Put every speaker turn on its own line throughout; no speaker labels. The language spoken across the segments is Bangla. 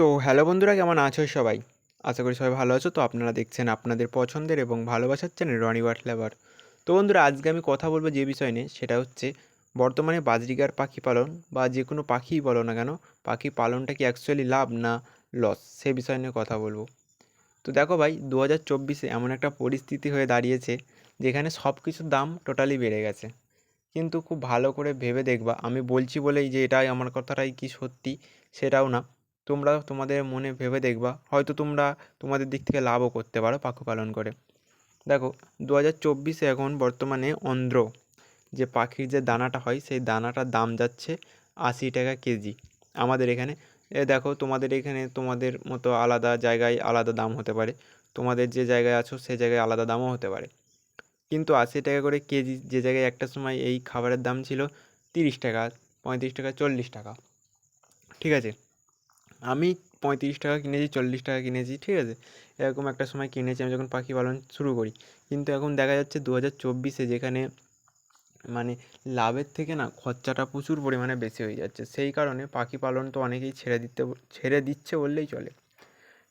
তো হ্যালো বন্ধুরা, কেমন আছো সবাই? আশা করি সবাই ভালো আছো। তো আপনারা দেখছেন আপনাদের পছন্দের এবং ভালোবাসার চ্যানেল রনি ওয়াট লেভার তো বন্ধুরা, আজকে আমি কথা বলব যে বিষয় নিয়ে, সেটা হচ্ছে বর্তমানে বাজরিগার পাখি পালন, বা যে কোনো পাখিই বলো না কেন, পাখি পালনটা কি অ্যাকচুয়ালি লাভ না লস সে বিষয় নিয়ে কথা বলব। তো দেখো ভাই দু হাজার চব্বিশে এমন একটা পরিস্থিতি হয়ে দাঁড়িয়েছে, যেখানে সব কিছুর দাম টোটালি বেড়ে গেছে। কিন্তু খুব ভালো করে ভেবে দেখবা, আমি বলছি বলেই যে এটাই আমার কথাটাই কি সত্যি, সেটাও না। তোমরা তোমাদের মনে ভেবে দেখবা, হয়তো তোমরা তোমাদের দিক থেকে লাভও করতে পারো পাখি করে। দেখো দু হাজার চব্বিশে এখন বর্তমানে অন্ধ্র, যে পাখির যে দানাটা হয়, সেই দানাটার দাম যাচ্ছে আশি টাকা কেজি। আমাদের এখানে, এ দেখো, তোমাদের এখানে তোমাদের মতো আলাদা জায়গায় আলাদা দাম হতে পারে। তোমাদের যে জায়গায় আছো, সে জায়গায় আলাদা দামও হতে পারে। কিন্তু আশি টাকা করে কেজি, যে জায়গায় একটা সময় এই খাবারের দাম ছিল তিরিশ টাকা, পঁয়ত্রিশ টাকা, চল্লিশ টাকা। ঠিক আছে? আমি পঁয়ত্রিশ টাকা কিনেছি, চল্লিশ টাকা কিনেছি, ঠিক আছে? এরকম একটা সময় কিনেছি আমি যখন পাখি পালন শুরু করি। কিন্তু এখন দেখা যাচ্ছে দু হাজার চব্বিশে যেখানে মানে লাভের থেকে না খরচাটা প্রচুর পরিমাণে বেশি হয়ে যাচ্ছে। সেই কারণে পাখি পালন তো অনেকেই ছেড়ে দিতে, ছেড়ে দিচ্ছে বললেই চলে।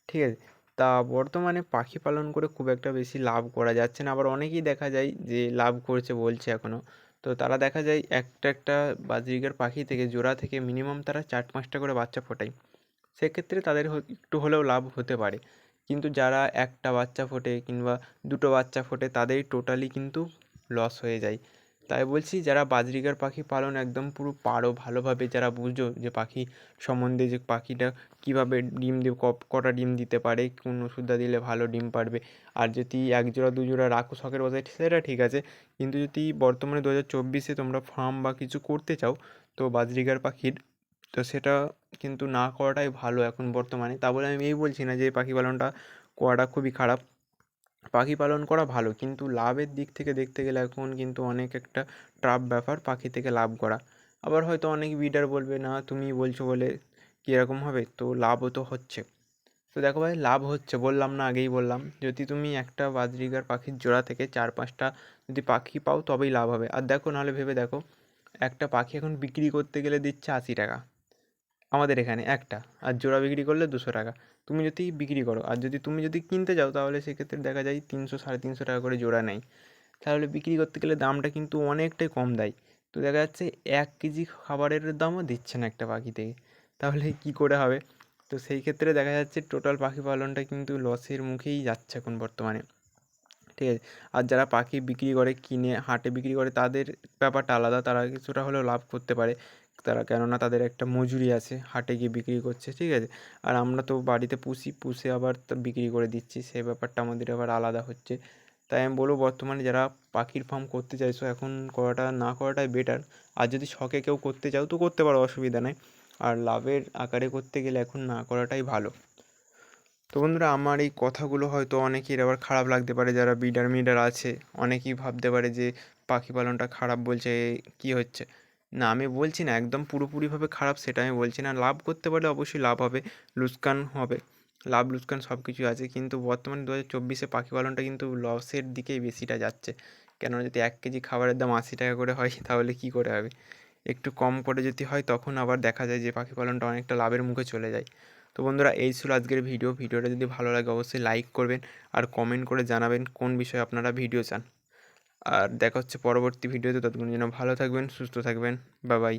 ঠিক আছে? তা বর্তমানে পাখি পালন করে খুব একটা বেশি লাভ করা যাচ্ছে না। আবার অনেকেই দেখা যায় যে লাভ করছে, বলছে এখনও তো তারা দেখা যায় একটা একটা বাজরিগার পাখি থেকে, জোড়া থেকে মিনিমাম তারা চার পাঁচটা করে বাচ্চা ফোটায়। সেক্ষেত্রে তাদের একটু হলেও লাভ হতে পারে। কিন্তু যারা একটা বাচ্চা ফোটে কিংবা দুটো বাচ্চা ফোটে, তাদেরই টোটালি কিন্তু লস হয়ে যায়। তাই বলছি, যারা বাজরিকার পাখি পালন একদম পুরো পারো, ভালোভাবে যারা বুঝো যে পাখি সম্বন্ধে যে পাখিটা কীভাবে ডিম দিয়ে কটা ডিম দিতে পারে, কোন ওষুধটা দিলে ভালো ডিম পারবে। আর যদি এক জোড়া দু জোড়া রাখো শখের বসায়, সেটা ঠিক আছে। কিন্তু যদি বর্তমানে দু হাজার চব্বিশে তোমরা ফার্ম বা কিছু করতে চাও, তো বাজরিকার পাখির তো সেটা কিন্তু না করাটাই ভালো এখন বর্তমানে। তা বলে আমি এই বলছি না যে পাখি পালনটা করাটা খুবই খারাপ। পাখি পালন করা ভালো কিন্তু লাভের দিক থেকে দেখতে গেলে এখন কিন্তু অনেক একটা টাফ ব্যাপার পাখি থেকে লাভ করা। আবার হয়তো অনেক বিডার বলবে, না তুমি বলছো বলে কীরকম হবে? তো লাভও তো হচ্ছে। তো দেখো ভাই, লাভ হচ্ছে বললাম না, আগেই বললাম। যদি তুমি একটা বাজরিগার পাখির জোড়া থেকে চার পাঁচটা যদি পাখি পাও, তবেই লাভ হবে। আর দেখো, নাহলে ভেবে দেখো, একটা পাখি এখন বিক্রি করতে গেলে দিচ্ছে আশি টাকা। আমাদের এখানে একটা। আর জোড়া বিক্রি করলে দুশো টাকা। তুমি যদি বিক্রি করো, আর যদি তুমি যদি কিনতে যাও, তাহলে সেক্ষেত্রে দেখা যায় তিনশো, সাড়ে তিনশো টাকা করে জোড়া নেয়। তাহলে বিক্রি করতে গেলে দামটা কিন্তু অনেকটাই কম দেয়। তো দেখা যাচ্ছে এক কেজি খাবারের দামও দিচ্ছে না একটা পাখি থেকে। তাহলে কী করে হবে? তো সেই ক্ষেত্রে দেখা যাচ্ছে টোটাল পাখি পালনটা কিন্তু লসের মুখেই যাচ্ছে এখন বর্তমানে। ঠিক আছে? আর যারা পাখি বিক্রি করে, কিনে, হাটে বিক্রি করে, তাদের ব্যাপারটা আলাদা। তারা কিছুটা হলেও লাভ করতে পারে। তারা কেননা তাদের একটা মজুরি আছে, হাটে গিয়ে বিক্রি করছে, ঠিক আছে? আর আমরা তো বাড়িতে পুষি, পুষে আবার বিক্রি করে দিচ্ছি সেই ব্যাপারটা আমাদের আবার আলাদা হচ্ছে। তাই আমি বলব বর্তমানে যারা পাখির ফার্ম করতে চাইছো, এখন করাটা, না করাটাই বেটার আর যদি শখে কেউ করতে চাও, তো করতে পারো, অসুবিধা নেই। আর লাভের আকারে করতে গেলে এখন না করাটাই ভালো। তো বন্ধুরা, আমার এই কথাগুলো হয়তো অনেকের আবার খারাপ লাগতে পারে, যারা বিডার মিডার আছে। অনেকেই ভাবতে পারে যে পাখি পালনটা খারাপ বলছে কী হচ্ছে? না, আমি বলছি না, একদম পুরোপুরিভাবে খারাপ সেটা আমি বলছি না। লাভ করতে পারলে অবশ্যই লাভ হবে লোকসান হবে। লাভ লোকসান সব কিছুই আছে। কিন্তু বর্তমানে দু হাজার চব্বিশে পাখি পালনটা কিন্তু লসের দিকেই বেশিটা যাচ্ছে। কেননা যদি এক কেজি খাবারের দাম আশি টাকা করে হয়, তাহলে কী করে হবে? একটু কম করে যদি হয়, তখন আবার দেখা যায় যে পাখি পালনটা অনেকটা লাভের মুখে চলে যায়। তো বন্ধুরা, এই ছিল আজকের ভিডিও। ভিডিওটা যদি ভালো লাগে, অবশ্যই লাইক করবেন আর কমেন্ট করে জানাবেন কোন বিষয়ে আপনারা ভিডিও চান। আর দেখা হচ্ছে পরবর্তী ভিডিওতে ততক্ষণ যেন ভালো থাকবেন সুস্থ থাকবেন বা বাই